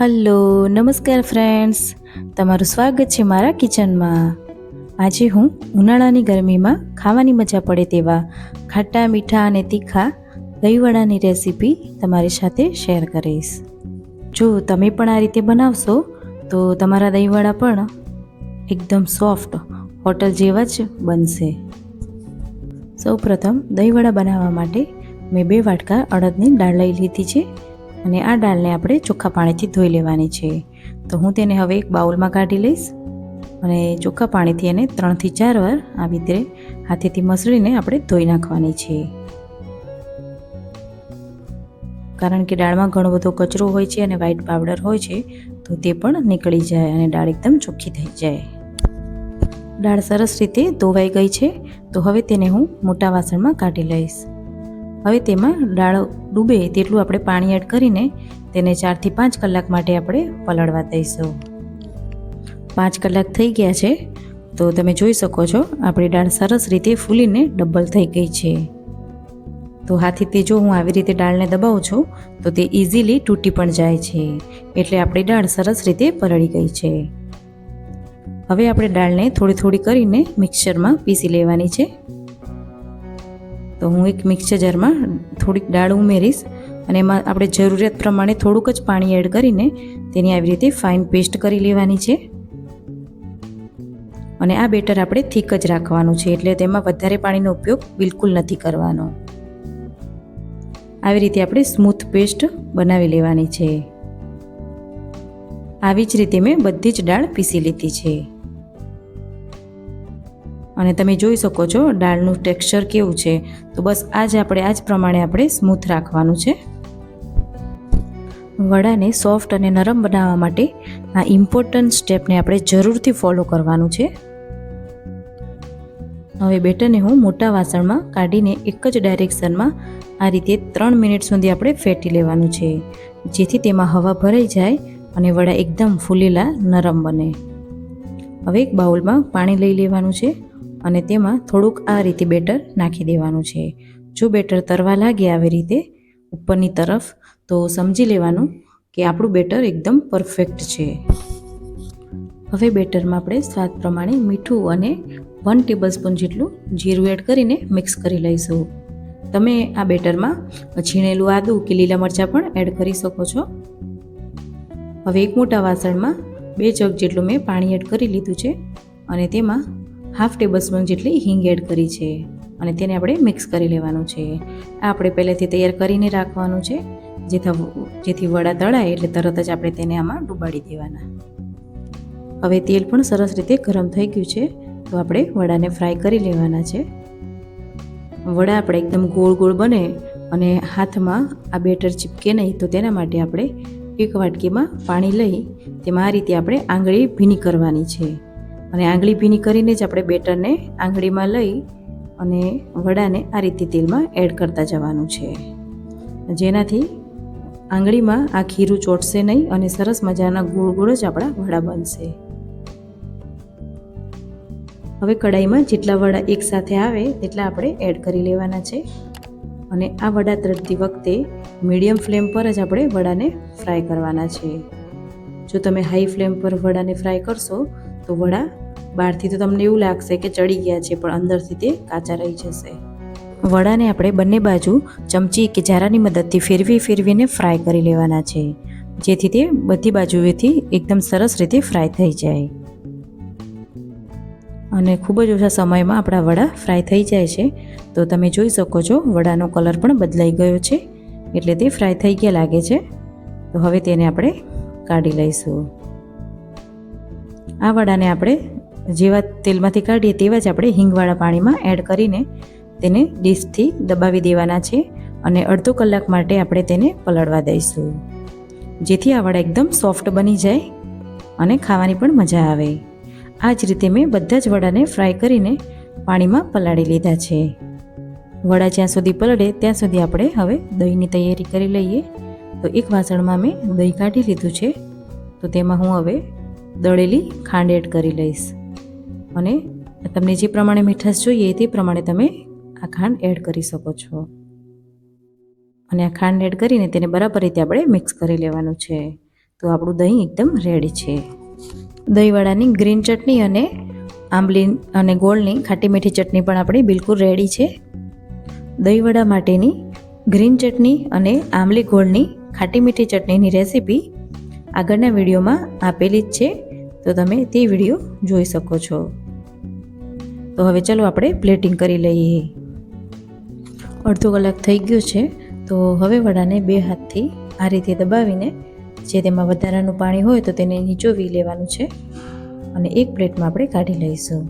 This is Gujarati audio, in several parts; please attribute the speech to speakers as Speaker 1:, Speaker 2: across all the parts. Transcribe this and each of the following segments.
Speaker 1: હલો, નમસ્કાર ફ્રેન્ડ્સ તમારું સ્વાગત છે મારા કિચનમાં આજે હું ઉનાળાની ગરમીમાં ખાવાની મજા પડે તેવા ખાટા, મીઠા અને તીખા દહીંવડાની રેસીપી તમારી સાથે શેર કરીશ. જો તમે પણ આ રીતે બનાવશો, તો તમારા દહીંવડા પણ એકદમ સોફ્ટ હોટલ જેવા જ બનશે. સૌપ્રથમ દહીંવડા બનાવવા માટે મેં બે વાટકા અડદની દાળ લઈ લીધી છે. અને આ દાળને આપણે ચોખ્ખા પાણીથી ધોઈ લેવાની છે. તો હું તેને હવે એક બાઉલમાં કાઢી લઈશ અને ચોખ્ખા પાણીથી એને ત્રણથી ચાર વાર આવી રીતે હાથેથી મસળીને આપણે ધોઈ નાખવાની છે. કારણ કે દાળમાં ઘણો બધો કચરો હોય છે અને વ્હાઈટ પાવડર હોય છે, તો તે પણ નીકળી જાય અને દાળ એકદમ ચોખ્ખી થઈ જાય. દાળ સરસ રીતે ધોવાઈ ગઈ છે, તો હવે તેને હું મોટા વાસણમાં કાઢી લઈશ. હવે તેમાં દાળ ડૂબે તેટલું આપણે પાણી એડ કરીને તેને ચારથી પાંચ કલાક માટે આપણે પલળવા દઈશું. પાંચ કલાક થઈ ગયા છે, તો તમે જોઈ શકો છો, આપણી દાળ સરસ રીતે ફૂલીને ડબલ થઈ ગઈ છે. તો હાથી તે જો હું આવી રીતે દાળને દબાવું છું, તો તે ઇઝીલી તૂટી પણ જાય છે, એટલે આપણી દાળ સરસ રીતે પલળી ગઈ છે. હવે આપણે દાળને થોડી થોડી કરીને મિક્સરમાં પીસી લેવાની છે. તો હું એક મિક્સર જારમાં થોડીક દાળ ઉમેરીશ અને એમાં આપણે જરૂરિયાત પ્રમાણે થોડુંક જ પાણી એડ કરીને તેની આવી રીતે ફાઇન પેસ્ટ કરી લેવાની છે. અને આ બેટર આપણે થીક જ રાખવાનું છે, એટલે તેમાં વધારે પાણીનો ઉપયોગ બિલકુલ નથી કરવાનો. આવી રીતે આપણે સ્મૂથ પેસ્ટ બનાવી લેવાની છે. આવી જ રીતે મેં બધી જ દાળ પીસી લીધી છે. અને તમે જોઈ શકો છો દાળનું ટેક્સચર કેવું છે. તો બસ આજ આપણે આ જ પ્રમાણે આપણે સ્મૂથ રાખવાનું છે. વડાને સોફ્ટ અને નરમ બનાવવા માટે આ ઇમ્પોર્ટન્ટ સ્ટેપને આપણે જરૂરથી ફોલો કરવાનું છે. હવે બેટરને હું મોટા વાસણમાં કાઢીને એક જ ડાયરેક્શનમાં આ રીતે ત્રણ મિનિટ સુધી આપણે ફેટી લેવાનું છે. જેથી તેમાં હવા ભરાઈ જાય અને વડા એકદમ ફૂલેલા નરમ બને. હવે એક બાઉલમાં પાણી લઈ લેવાનું છે. અને તેમાં થોડુંક આ રીતે બેટર નાખી દેવાનું છે. જો બેટર તરવા લાગે આવી રીતે ઉપરની તરફ, તો સમજી લેવાનું કે આપણું બેટર એકદમ પરફેક્ટ છે. હવે બેટરમાં આપણે સ્વાદ પ્રમાણે મીઠું અને વન ટેબલ સ્પૂન જેટલું જીરું એડ કરીને મિક્સ કરી લઈશું. તમે આ બેટરમાં છીણેલું આદું કે લીલા મરચાં પણ એડ કરી શકો છો. હવે એક મોટા વાસણમાં બે જગ જેટલું મેં પાણી એડ કરી લીધું છે અને તેમાં હાફ ટેબલસ્પૂન જેટલી હિંગ એડ કરી છે અને તેને આપણે મિક્સ કરી લેવાનું છે. આ આપણે પહેલેથી તૈયાર કરીને રાખવાનું છે. જેથી જેથી વડા તળાય એટલે તરત જ આપણે તેને આમાં ડૂબાડી દેવાના. હવે તેલ પણ સરસ રીતે ગરમ થઈ ગયું છે, તો આપણે વડાને ફ્રાય કરી લેવાના છે. વડા આપણે એકદમ ગોળ ગોળ બને અને હાથમાં આ બેટર ચીપકે નહીં તો તેના માટે આપણે એક વાટકીમાં પાણી લઈ તેમાં આ રીતે આપણે આંગળી ભીની કરવાની છે. અને આંગળી ભીની કરીને જ આપણે બેટરને આંગળીમાં લઈ અને વડાને આ રીતે તેલમાં એડ કરતા જવાનું છે. જેનાથી આંગળીમાં આ ખીરું ચોટશે નહીં અને સરસ મજાના ગોળ ગોળ જ આપણા વડા બનશે. હવે કડાઈમાં જેટલા વડા એકસાથે આવે તેટલા આપણે એડ કરી લેવાના છે. અને આ વડા તળતી વખતે મીડિયમ ફ્લેમ પર જ આપણે વડાને ફ્રાય કરવાના છે. જો તમે હાઈ ફ્લેમ પર વડાને ફ્રાય કરશો તો વડા બહારથી તો તમને એવું લાગશે કે ચડી ગયા છે, પણ અંદરથી તે કાચા રહી જશે. વડાને આપણે બંને બાજુ ચમચી કે જારાની મદદથી ફેરવી ફેરવીને ફ્રાય કરી લેવાના છે, જેથી તે બધી બાજુએથી એકદમ સરસ રીતે ફ્રાય થઈ જાય. અને ખૂબ જ ઓછા સમયમાં આપણા વડા ફ્રાય થઈ જાય છે, તો તમે જોઈ શકો છો વડાનો કલર પણ બદલાઈ ગયો છે, એટલે તે ફ્રાય થઈ ગયા લાગે છે. તો હવે તેને આપણે કાઢી લઈશું. આ વડાને આપણે જેવા તેલમાંથી કાઢીએ તેવા જ આપણે હિંગવાળા પાણીમાં એડ કરીને તેને ડીશથી દબાવી દેવાના છે અને અડધો કલાક માટે આપણે તેને પલળવા દઈશું. જેથી આ વડા એકદમ સોફ્ટ બની જાય અને ખાવાની પણ મજા આવે. આ જ રીતે મેં બધા જ વડાને ફ્રાય કરીને પાણીમાં પલાળી લીધા છે. વડા જ્યાં સુધી પલળે ત્યાં સુધી આપણે હવે દહીંની તૈયારી કરી લઈએ. તો એક વાસણમાં મેં દહીં કાઢી લીધું છે. તો તેમાં હું હવે દળેલી ખાંડ એડ કરી લઈશ. અને તમને જે પ્રમાણે મીઠાશ જોઈએ તે પ્રમાણે તમે આ ખાંડ એડ કરી શકો છો. અને આ ખાંડ એડ કરીને તેને બરાબર રીતે આપણે મિક્સ કરી લેવાનું છે. તો આપણું દહીં એકદમ રેડી છે. દહીંવડાની ગ્રીન ચટણી અને આંબલી અને ગોળની ખાટી મીઠી ચટણી પણ આપણી બિલકુલ રેડી છે. દહીંવડા માટેની ગ્રીન ચટણી અને આંબલી ગોળની ખાટી મીઠી ચટણીની રેસીપી આગળના વિડીયોમાં આપેલી જ છે. તો તમે તે વીડિયો જોઈ શકો છો. તો હવે ચલો આપણે પ્લેટિંગ કરી લઈએ. અડધો કલાક થઈ ગયો છે, તો હવે વડાને બે હાથથી આ રીતે દબાવીને જે તેમાં વધારાનું પાણી હોય તો તેને નીચોવી લેવાનું છે અને એક પ્લેટમાં આપણે કાઢી લઈશું.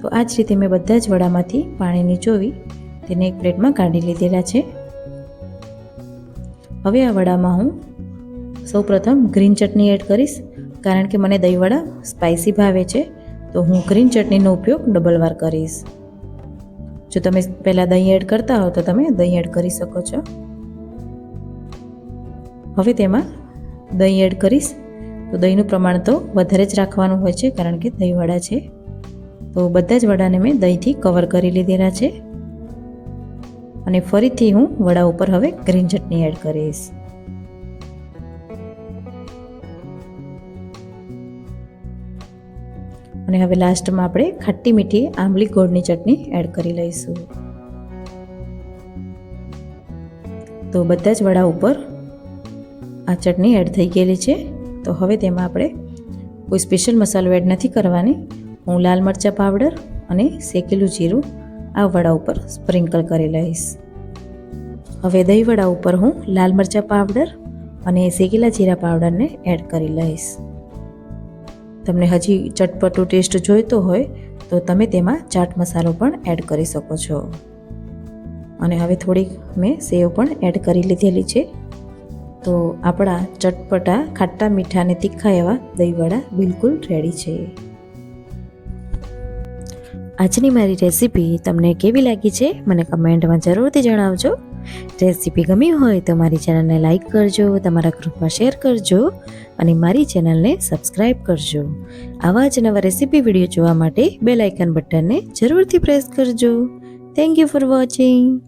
Speaker 1: તો આ જ રીતે મેં બધા જ વડામાંથી પાણી નીચોવી તેને એક પ્લેટમાં કાઢી લીધેલા છે. હવે આ વડામાં હું સૌપ્રથમ ગ્રીન ચટણી એડ કરીશ, કારણ કે મને દહીંવડા સ્પાઇસી ભાવે છે. તો હું ગ્રીન ચટણીનો ઉપયોગ ડબલ વાર કરીશ. જો તમે પહેલાં દહીં એડ કરતા હો તો તમે દહીં એડ કરી શકો છો. હવે તેમાં દહીં એડ કરીશ. તો દહીંનું પ્રમાણ તો વધારે જ રાખવાનું હોય છે કારણ કે દહીંવડા છે. તો બધા જ વડાને મેં દહીંથી કવર કરી લીધેલા છે. અને ફરીથી હું વડા ઉપર હવે ગ્રીન ચટણી એડ કરીશ. અને હવે લાસ્ટમાં આપણે ખાટી મીઠી આંબલી ગોળની ચટણી એડ કરી લઈશું. તો બધા જ વડા ઉપર આ ચટણી એડ થઈ ગયેલી છે. તો હવે તેમાં આપણે કોઈ સ્પેશિયલ મસાલો એડ નથી કરવાની. હું લાલ મરચાં પાવડર અને શેકેલું જીરું આ વડા ઉપર સ્પ્રિંકલ કરી લઈશ. હવે દહીં વડા ઉપર હું લાલ મરચાં પાવડર અને શેકેલા જીરા પાવડરને એડ કરી લઈશ. તમને હજી ચટપટો ટેસ્ટ જોઈતો હોય, તો તમે તેમાં ચાટ મસાલો પણ એડ કરી શકો છો. અને હવે થોડીક મેં સેવ પણ એડ કરી લીધેલી છે. તો આપણા ચટપટા, ખાટા મીઠા અને તીખા એવા દહીંવડા બિલકુલ રેડી છે. આજની મારી રેસીપી તમને કેવી લાગી છે, મને કમેન્ટમાં જરૂરથી જણાવજો. રેસીપી ગમી હોય તો મારી ચેનલને લાઇક કરજો, તમારા ગ્રુપમાં શેર કરજો અને મારી ચેનલને સબસ્ક્રાઈબ કરજો. આવા જ નવા રેસીપી વીડિયો જોવા માટે બેલ આઇકન બટનને જરૂરથી પ્રેસ કરજો. Thank you for watching